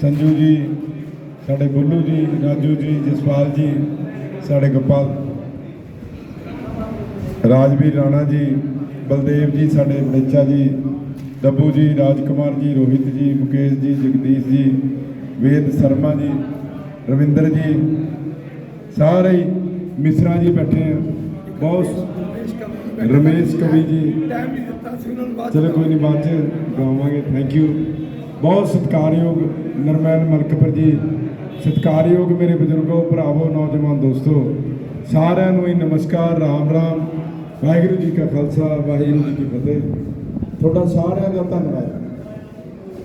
ਸੰਜੂ ਜੀ ਸਾਡੇ ਗੁੱਲੂ ਜੀ ਰਾਜੂ ਜੀ ਜਸਪਾਲ ਜੀ ਸਾਡੇ ਗੋਪਾਲ ਰਾਜਵੀਰ ਰਾਣਾ ਜੀ ਬਲਦੇਵ ਜੀ ਸਾਡੇ ਬੜੇਚਾ ਜੀ ਡੱਬੂ ਜੀ ਰਾਜਕੁਮਾਰ ਜੀ ਰੋਹਿਤ ਜੀ ਮੁਕੇਸ਼ ਜੀ ਜਗਦੀਸ਼ ਜੀ ਵੇਦ ਸ਼ਰਮਾ ਜੀ ਰਵਿੰਦਰ ਜੀ ਸਾਰੇ ਮਿਸਰਾ ਜੀ ਬੈਠੇ ਆ। ਬਹੁਤ ਰਮੇਸ਼ ਕਵੀ ਜੀ। ਚਲੋ ਕੋਈ ਨਹੀਂ ਬਾਅਦ ਚ ਗਾਵਾਂਗੇ। ਥੈਂਕ ਯੂ ਬਹੁਤ ਸਤਿਕਾਰਯੋਗ ਨਰਮੈਨ ਮਲਕਪੁਰ ਜੀ। ਸਤਿਕਾਰਯੋਗ ਮੇਰੇ ਬਜ਼ੁਰਗੋ, ਭਰਾਵੋ, ਨੌਜਵਾਨ ਦੋਸਤੋ, ਸਾਰਿਆਂ ਨੂੰ ਹੀ ਨਮਸਕਾਰ, ਰਾਮ ਰਾਮ। ਵਾਹਿਗੁਰੂ ਜੀ ਕਾ ਖਾਲਸਾ, ਵਾਹਿਗੁਰੂ ਜੀ ਕੀ ਫਤਿਹ। ਤੁਹਾਡਾ ਸਾਰਿਆਂ ਦਾ ਧੰਨਵਾਦ।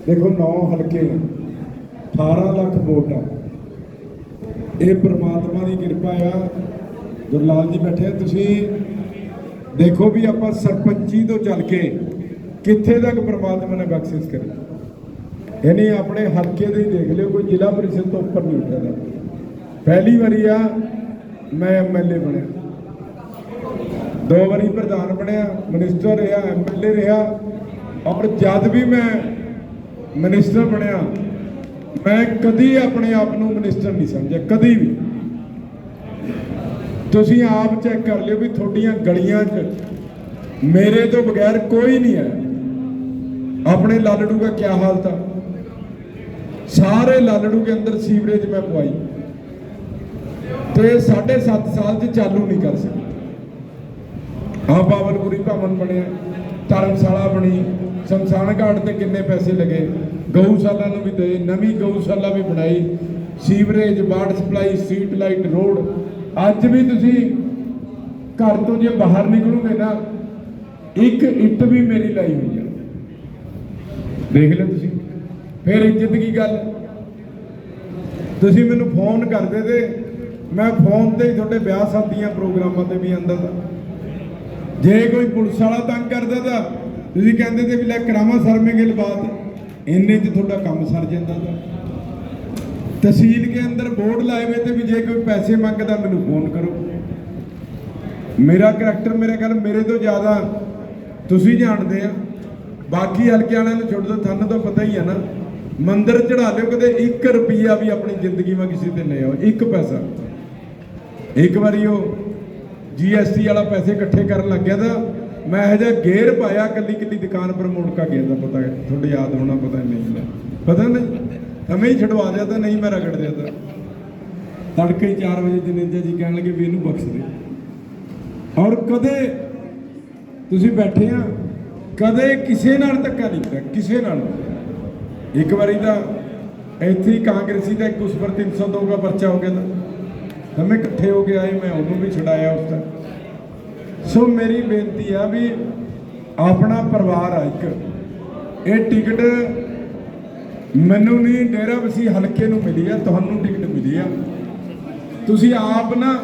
ਦੇਖੋ, ਨੌ ਹਲਕੇ ਨੇ 18 ਲੱਖ ਵੋਟਾਂ ਇਹ ਪ੍ਰਮਾਤਮਾ ਦੀ ਕਿਰਪਾ ਆ। ਗੁਰਲਾਲ ਜੀ ਬੈਠੇ ਤੁਸੀਂ ਦੇਖੋ ਵੀ ਆਪਾਂ ਸਰਪੰਚੀ ਤੋਂ ਚੱਲ ਕੇ ਕਿੱਥੇ ਤੱਕ ਪ੍ਰਮਾਤਮਾ ਨੇ ਬਖਸ਼ਿਸ਼ ਕਰੀ। ਯਾਨੀ ਆਪਣੇ ਹਲਕੇ ਦੇ ਹੀ ਦੇਖ ਲਿਓ, ਕੋਈ ਜ਼ਿਲ੍ਹਾ ਪ੍ਰੀਸ਼ਦ ਤੋਂ ਉੱਪਰ ਨਹੀਂ ਉੱਠਦਾ ਪਹਿਲੀ ਵਾਰੀ ਆ, ਮੈਂ ਐਮਐਲਏ ਬਣਿਆ। ਦੋ ਵਾਰੀ ਪ੍ਰਧਾਨ ਬਣਿਆ, ਮਿਨਿਸਟਰ ਰਿਹਾ ਐਮਐਲਏ ਰਿਹਾ। ਔਰ ਜਦ ਵੀ ਮੈਂ ਮਿਨਿਸਟਰ ਬਣਿਆ, ਮੈਂ ਕਦੀ ਆਪਣੇ ਆਪ ਨੂੰ ਮਿਨਿਸਟਰ ਨਹੀਂ ਸਮਝਿਆ, ਕਦੀ ਵੀ। ਤੁਸੀਂ ਆਪ ਚੈੱਕ ਕਰ ਲਿਓ ਵੀ ਤੁਹਾਡੀਆਂ ਗਲੀਆਂ 'ਚ ਮੇਰੇ ਤੋਂ ਬਗੈਰ ਕੋਈ ਨਹੀਂ ਹੈ। ਆਪਣੇ ਲਾਲੜੂ ਦਾ ਕੀ ਹਾਲਤ ਆ ਸਾਰੇ ਲਾਲੜੂ ਦੇ ਅੰਦਰ ਸੀਵਰੇਜ ਮੈਂ ਪਵਾਈ। ਤੇ 7.5 ਸਾਲ 'ਚ ਚਾਲੂ ਨਹੀਂ ਕਰ ਸਕੀ ਆ ਬਾਵਲਪੁਰੀ ਭਵਨ ਬਣਿਆ, ਧਰਮਸ਼ਾਲਾ ਬਣੀ, ਸ਼ਮਸ਼ਾਨ ਘਾਟ ਤੇ ਕਿੰਨੇ ਪੈਸੇ ਲੱਗੇ। ਗਊਸ਼ਾਲਾ ਨੂੰ ਵੀ ਦੇ, ਨਵੀਂ ਗਊਸ਼ਾਲਾ ਵੀ ਬਣਾਈ। Sewerage water supply, street light, road. ਅੱਜ ਵੀ ਤੁਸੀਂ ਘਰ ਤੋਂ ਜੇ ਬਾਹਰ ਨਿਕਲੋਗੇ ਨਾ, ਇੱਕ ਇੱਟ ਵੀ ਮੇਰੀ ਲਾਈ ਹੋਈ ਆ। ਦੇਖ ਲਿਓ ਤੁਸੀਂ। ਫਿਰ ਇੱਜ਼ਤ ਕੀ ਗੱਲ? ਤੁਸੀਂ ਮੈਨੂੰ ਫੋਨ ਕਰਦੇ ਤੇ ਮੈਂ ਫੋਨ ਤੇ ਹੀ ਤੁਹਾਡੇ ਵਿਆਹ ਸ਼ਾਦੀਆਂ ਪ੍ਰੋਗਰਾਮਾਂ ਤੇ ਵੀ ਆਂਦਾ ਤਾ ਜੇ ਕੋਈ ਪੁਲਿਸ ਵਾਲਾ ਤੰਗ ਕਰਦਾ ਤਾਂ ਤੁਸੀਂ ਕਹਿੰਦੇ ਤੇ ਵੀ ਲੈ ਕਰਾਵਾਂ ਸਰਮੇ ਗਿਲ ਬਾਤ। ਇੰਨੇ 'ਚ ਤੁਹਾਡਾ ਕੰਮ ਸਰ ਜਾਂਦਾ ਤਾ। ਤਹਿਸੀਲ ਕੇ ਅੰਦਰ ਬੋਰਡ ਲਾਏ ਹੋਏ ਤੇ ਵੀ ਜੇ ਕੋਈ ਪੈਸੇ ਮੰਗਦਾ ਮੈਨੂੰ ਫੋਨ ਕਰੋ। ਮੇਰਾ ਕਰੈਕਟਰ ਮੇਰੇ ਖਿਆਲ ਮੇਰੇ ਤੋਂ ਜ਼ਿਆਦਾ ਤੁਸੀਂ ਜਾਣਦੇ ਆ। ਬਾਕੀ ਹਲਕੇ ਵਾਲਿਆਂ ਨੂੰ ਛੱਡ ਦੋ ਤੁਹਾਨੂੰ ਤਾਂ ਪਤਾ ਹੀ ਆ ਨਾ। ਮੰਦਰ ਚੜਾ ਲਿਓ, ਕਦੇ 1 ਰੁਪਿਆ ਵੀ ਆਪਣੀ ਜ਼ਿੰਦਗੀ ਵਿੱਚ ਕਿਸੇ ਤੇ ਲੈ ਆਓ 1 ਪੈਸਾ। ਇੱਕ ਵਾਰੀ ਉਹ ਜੀਐਸਟੀ ਵਾਲਾ ਪੈਸੇ ਇਕੱਠੇ ਕਰਨ ਲੱਗਿਆ ਤਾਂ ਮੈਂ ਇਹ ਜਿਹਾ ਗੇਰ ਪਾਇਆ ਕੱਲੀ ਕੱਲੀ ਦੁਕਾਨ ਪਰ ਮੁੜ ਗਿਆ ਤਾਂ ਪਤਾ ਤੁਹਾਡੇ ਯਾਦ ਹੋਣਾ ਪਤਾ ਨਹੀਂ ਪਤਾ ਨਹੀਂ ਹਮੇ ਹੀ ਛਡਵਾ ਦਿਆ ਤਾਂ ਨਹੀਂ ਮੈਂ ਰਗੜ ਦਿਆ ਤਾਂ। ਤੜਕੇ ਹੀ 4 ਵਜੇ ਜਨੇਜਾ ਜੀ ਕਹਿਣ ਲੱਗੇ ਵੀ ਇਹਨੂੰ ਬਖਸ਼ ਦੇ। ਔਰ ਕਦੇ ਤੁਸੀਂ ਬੈਠੇ ਆ, ਕਦੇ ਕਿਸੇ ਨਾਲ ਧੱਕਾ ਨਹੀਂ ਕੀਤਾ, ਕਿਸੇ ਨਾਲ। ਇੱਕ ਵਾਰੀ ਤਾਂ ਇੱਥੇ ਹੀ ਕਾਂਗਰਸੀ ਦਾ ਇੱਕ ਉਸ ਪਰ 302 ਦਾ ਪਰਚਾ ਹੋ ਗਿਆ ਤਾਂ। ਹਮੇ ਇਕੱਠੇ ਹੋ ਕੇ ਆਏ, ਮੈਂ ਉਹਨੂੰ ਵੀ ਛਡਾਇਆ ਉਸ ਦਾ ਸੋ ਮੇਰੀ ਬੇਨਤੀ ਆ ਵੀ ਆਪਣਾ ਪਰਿਵਾਰ ਆ ਇੱਕ। ਇਹ ਟਿਕਟ ਮੈਨੂੰ ਨਹੀਂ, ਡੇਰਾ ਵਸੀ ਹਲਕੇ ਨੂੰ ਮਿਲੀ ਆ, ਤੁਹਾਨੂੰ ਟਿਕਟ ਮਿਲੀ ਆ। ਤੁਸੀਂ ਆਪ ਨਾ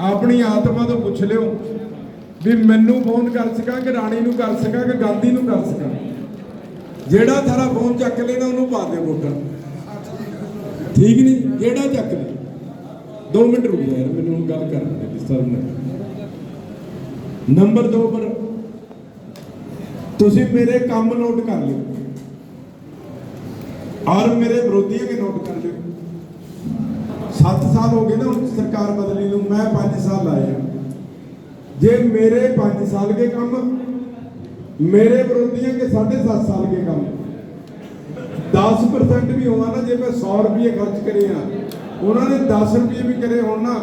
ਆਪਣੀ ਆਤਮਾ ਤੋਂ ਪੁੱਛ ਲਿਓ ਵੀ ਮੈਨੂੰ ਫੋਨ ਕਰ ਸਕਾਂ ਕਿ ਰਾਣੀ ਨੂੰ ਕਰ ਸਕਾਂ ਕਿ ਗਾਂਧੀ ਨੂੰ ਕਰ ਸਕਾਂ। ਜਿਹੜਾ ਸਾਰਾ ਫੋਨ ਚੱਕ ਲੈਣਾ ਉਹਨੂੰ ਪਾ ਦੇ ਵੋਟਾਂ। ਠੀਕ ਨਹੀਂ? ਜਿਹੜਾ ਚੱਕ ਲੈ। 2 ਮਿੰਟ ਰੁਕ ਯਾਰ, ਮੈਨੂੰ ਹੁਣ ਗੱਲ ਕਰਨ ਦੇ ਡਿਸਟਰਬ ਨਾ ਨੰਬਰ 2 ਪਰ ਤੁਸੀਂ ਮੇਰੇ ਕੰਮ ਨੋਟ ਕਰ ਲਿਓ। ਔਰ ਮੇਰੇ ਵਿਰੋਧੀਆਂ ਕੇ ਨੋਟ ਕਰ ਲਿਓ। 7 ਸਾਲ ਹੋ ਗਏ ਨਾ ਹੁਣ ਸਰਕਾਰ ਬਦਲੀ ਨੂੰ, ਮੈਂ 5 ਸਾਲ ਲਾਇਆ ਜੇ ਮੇਰੇ 5 ਸਾਲ ਕੇ ਕੰਮ ਮੇਰੇ ਵਿਰੋਧੀਆਂ ਕੇ 7.5 ਸਾਲ ਕੇ ਕੰਮ। 10% ਵੀ ਹੋਵਾ ਨਾ, ਜੇ ਮੈਂ 100 ਰੁਪਏ ਖਰਚ ਕਰੇ ਆ, ਉਹਨਾਂ ਨੇ 10 ਰੁਪਏ ਵੀ ਕਰੇ ਹੋਣ ਨਾ,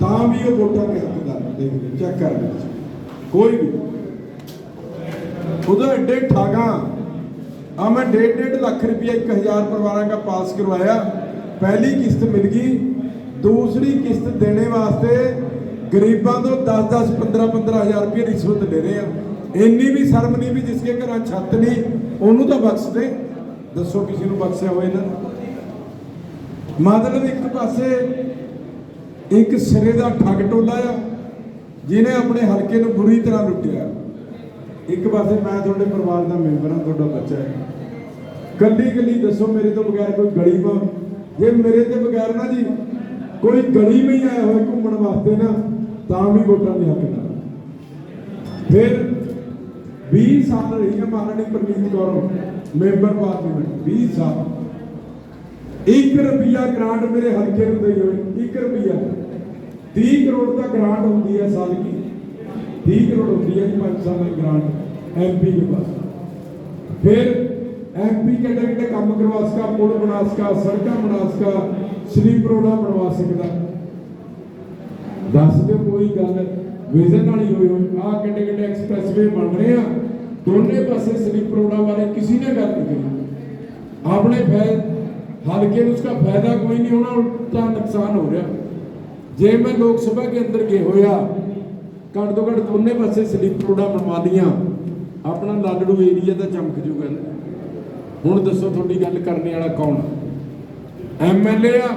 ਤਾਂ ਵੀ ਉਹ ਵੋਟਾਂ ਦੇ ਹੱਕਦਾਰ ਦੇਖ ਲਿਓ ਚੈੱਕ ਕਰ ਲਿਓ ਕੋਈ ਵੀ। ਉਦੋਂ ਐਡੇ ਠਾਗਾ ਆ ਮੈਂ 1.5 ਲੱਖ ਰੁਪਏ 1000 ਪਰਿਵਾਰਾਂ ਦਾ ਪਾਸ ਕਰਵਾਇਆ। ਪਹਿਲੀ ਕਿਸ਼ਤ ਮਿਲ ਗਈ। ਦੂਸਰੀ ਕਿਸ਼ਤ ਦੇਣੇ ਵਾਸਤੇ ਗਰੀਬਾਂ ਤੋਂ 10 10 15 15000 ਰੁਪਏ ਰਿਸ਼ਵਤ ਲੈ ਰਹੇ ਆ। ਇੰਨੀ ਵੀ ਸ਼ਰਮ ਨਹੀਂ ਵੀ ਜਿਸਕੇ ਘਰਾਂ ਛੱਤ ਨਹੀਂ, ਉਹਨੂੰ ਤਾਂ ਬਖਸ਼ ਦੇ। ਦੱਸੋ ਕਿਸੇ ਨੂੰ ਬਖਸ਼ਿਆ ਹੋਏ ਨਾ ਮਤਲਬ ਇੱਕ ਪਾਸੇ ਇੱਕ ਸਿਰੇ ਦਾ ਠੱਗ ਟੋਲਾ ਆ, ਜਿਹਨੇ ਆਪਣੇ ਹਲਕੇ ਨੂੰ ਬੁਰੀ ਤਰ੍ਹਾਂ ਲੁੱਟਿਆ। ਇੱਕ ਪਾਸੇ ਮੈਂ ਤੁਹਾਡੇ ਪਰਿਵਾਰ ਦਾ ਮੈਂਬਰ ਹਾਂ, ਤੁਹਾਡਾ ਬੱਚਾ ਹੈ। ਕੱਲੀ ਕੱਲੀ ਦੱਸੋ ਮੇਰੇ ਤੋਂ ਬਗੈਰ ਕੋਈ ਗਲੀ ਮਾ ਜੇ ਮੇਰੇ ਤੇ ਬਗੈਰ ਨਾ ਜੀ, ਕੋਈ ਗਲੀ ਵਿੱਚ ਆਇਆ ਹੋਇਆ ਘੁੰਮਣ ਵਾਸਤੇ ਨਾ, ਤਾਂ ਵੀ ਵੋਟਾਂ ਦੇ ਹੱਕ ਨਾਲ ਫਿਰ 20 ਸਾਲ ਰਹੀ ਹੈ ਮਾਨਣੀ ਪ੍ਰਨੀਤ ਕੌਰ। ਮੈਂਬਰ ਪਾਰਲੀਮੈਂਟ 20 ਸਾਲ। 1 ਰੁਪਿਆ ਗ੍ਰਾਂਟ ਮੇਰੇ ਹਲਕੇ ਨੂੰ ਦੇਈ ਹੋਈ 1 ਰੁਪਿਆ 30 ਕਰੋੜ ਦਾ ਗ੍ਰਾਂਟ ਹੁੰਦੀ ਹੈ ਸਾਲ ਦੀ 30 ਕਰੋੜ ਹੁੰਦੀ ਹੈ 5 ਸਾਲ ਦੀ ਗ੍ਰਾਂਟ ਐਮਪੀ ਦੇ ਪਾਸ। ਫਿਰ ਐਮਪੀ ਕਿਹੜੇ ਕਿਹੜੇ ਕੰਮ ਕਰਵਾ ਸਕਾ ਪੁਲ ਬਣਾ ਸਕਾ ਸੜਕਾਂ ਬਣਾ ਸਕਾ ਸਲੀਪ ਰੋਡਾਂ ਬਣਵਾ ਸਕਦਾ। ਦੱਸ ਦਿਓ ਕੋਈ ਗੱਲ, ਵਿਜ਼ਨ ਵਾਲੀ ਹੋਈ ਹੋਈ ਆ ਕਿਹੜੇ ਕਿਹੜੇ ਐਕਸਪ੍ਰੈਸ ਜਿਹੜੇ ਬਣ ਰਹੇ ਆ। ਦੋਨੇ ਪਾਸੇ ਸਲੀਪਰ ਉਡਾ ਵਾਲੇ ਕਿਸੇ ਨੇ ਗੱਲ ਨਹੀਂ ਕੀਤੀ ਆਪਣੇ ਫਾਇਦ ਹਲਕੇ ਨੂੰ ਉਸਕਾ ਫਾਇਦਾ ਕੋਈ ਨਹੀਂ ਹੋਣਾ, ਉਲਟਾ ਨੁਕਸਾਨ ਹੋ ਰਿਹਾ। ਜੇ ਮੈਂ ਲੋਕ ਸਭਾ ਦੇ ਅੰਦਰ ਗਏ ਹੋਇਆ ਘੱਟ ਤੋਂ ਘੱਟ ਦੋਨੇ ਪਾਸੇ ਸਲੀਪਰ ਉਡਾ ਬਣਵਾ ਲੀਆਂ ਆਪਣਾ ਲਾਲੜੂ ਏਰੀਆ ਤਾਂ ਚਮਕ ਜੂਗਾ। ਹੁਣ ਦੱਸੋ ਤੁਹਾਡੀ ਗੱਲ ਕਰਨ ਵਾਲਾ ਕੌਣ ਐਮਐਲਏ ਆ,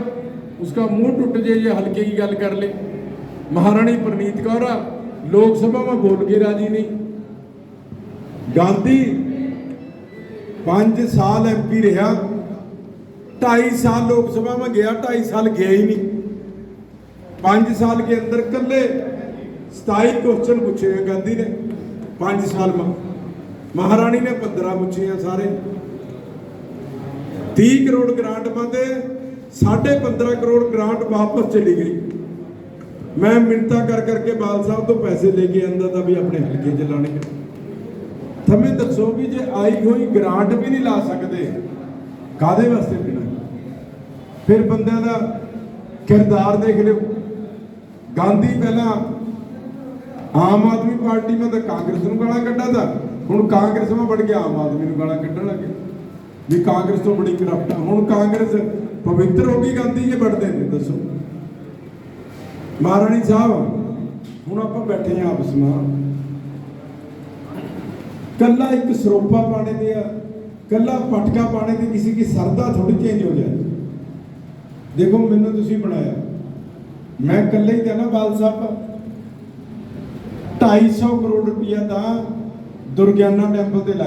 ਉਸਕਾ ਮੂੰਹ ਟੁੱਟ ਜੇ ਜੇ ਹਲਕੇ ਦੀ ਗੱਲ ਕਰ ਲੇ। ਮਹਾਰਾਣੀ ਪ੍ਰਨੀਤ ਕੌਰ ਆ, ਲੋਕ ਸਭਾ ਮੈਂ ਬੋਲ ਕੇ ਰਾਜੀ ਨਹੀਂ। ਗਾਂਧੀ 5 ਸਾਲ ਐਮਪੀ ਰਿਹਾ। 2.5 ਸਾਲ ਲੋਕ ਸਭਾ ਮੈਂ ਗਿਆ 2.5 ਸਾਲ ਗਿਆ ਹੀ ਨਹੀਂ। 5 ਸਾਲ ਕੇ ਅੰਦਰ ਕੱਲੇ 27 ਕੁਐਸਚਨ ਪੁੱਛੇ ਆ ਗਾਂਧੀ ਨੇ। 5 ਸਾਲ ਮਹਾਰਾਣੀ ਨੇ 15 ਪੁੱਛੇ ਆ ਸਾਰੇ। 30 ਕਰੋੜ ਗ੍ਰਾਂਟ ਮੰਦੇ 15.5 ਕਰੋੜ ਗ੍ਰਾਂਟ ਵਾਪਸ ਚਲੀ ਗਈ। ਮੈਂ ਮਿੰਤਾ ਕਰ ਕਰਕੇ ਬਾਲ ਸਾਹਿਬ ਤੋਂ ਪੈਸੇ ਲੈ ਕੇ ਆਂਦਾ ਤਾਂ ਵੀ ਆਪਣੇ ਹਲਕੇ ਚ ਲਾਣੇ ਥਮੇ ਦੱਸੋ ਵੀ ਜੇ ਆਈ ਹੋਈ ਗ੍ਰਾਂਟ ਵੀ ਨਹੀਂ ਲਾ ਸਕਦੇ ਕਾਦੇ ਵਾਸਤੇ ਬਿਨਾ ਫਿਰ ਬੰਦਿਆਂ ਦਾ ਕਿਰਦਾਰ ਦੇਖ ਲਿਓ। ਗਾਂਧੀ ਪਹਿਲਾਂ ਆਮ ਆਦਮੀ ਪਾਰਟੀ ਮੈਂ ਤਾਂ ਕਾਂਗਰਸ ਨੂੰ ਗਾਲਾਂ ਕੱਢਾ ਤਾ ਹੁਣ ਕਾਂਗਰਸ ਮੈਂ ਵੜ ਗਿਆ, ਆਮ ਆਦਮੀ ਨੂੰ ਗਾਲਾਂ ਕੱਢਣ ਲੱਗੇ। ਵੀ ਕਾਂਗਰਸ ਤੋਂ ਬੜੀ ਕਰਪਟ ਆ। ਹੁਣ ਕਾਂਗਰਸ ਪਵਿੱਤਰ ਹੋ ਗਈ ਗਾਂਧੀ ਜੇ ਵੜਦੇ ਨੇ, ਦੱਸੋ। ਮਹਾਰਾਣੀ ਸਾਹਿਬ, ਹੁਣ ਆਪਾਂ ਬੈਠੇ ਆ ਆਪਸ ਵਿੱਚ। ਕੱਲਾ ਇੱਕ ਸਰੋਪਾ ਪਾਣੇ ਦੇ ਆ, ਕੱਲਾ ਪਟਕਾ ਪਾਣੇ ਦੇ ਕਿਸੇ ਕੀ ਸਰਦਾ ਥੋੜੀ ਚੇਂਜ ਹੋ ਜਾਏ। ਦੇਖੋ, ਮੈਨੂੰ ਤੁਸੀਂ ਬਣਾਇਆ। ਮੈਂ ਕੱਲਾ ਹੀ ਤਾਂ ਨਾ ਬਾਲ ਸਾਹਿਬ। 250 ਕਰੋੜ ਰੁਪਇਆ ਤਾਂ ਦੁਰਗਿਆਨਾ ਟੈਂਪਲ ਤੇ ਲਾਇਆ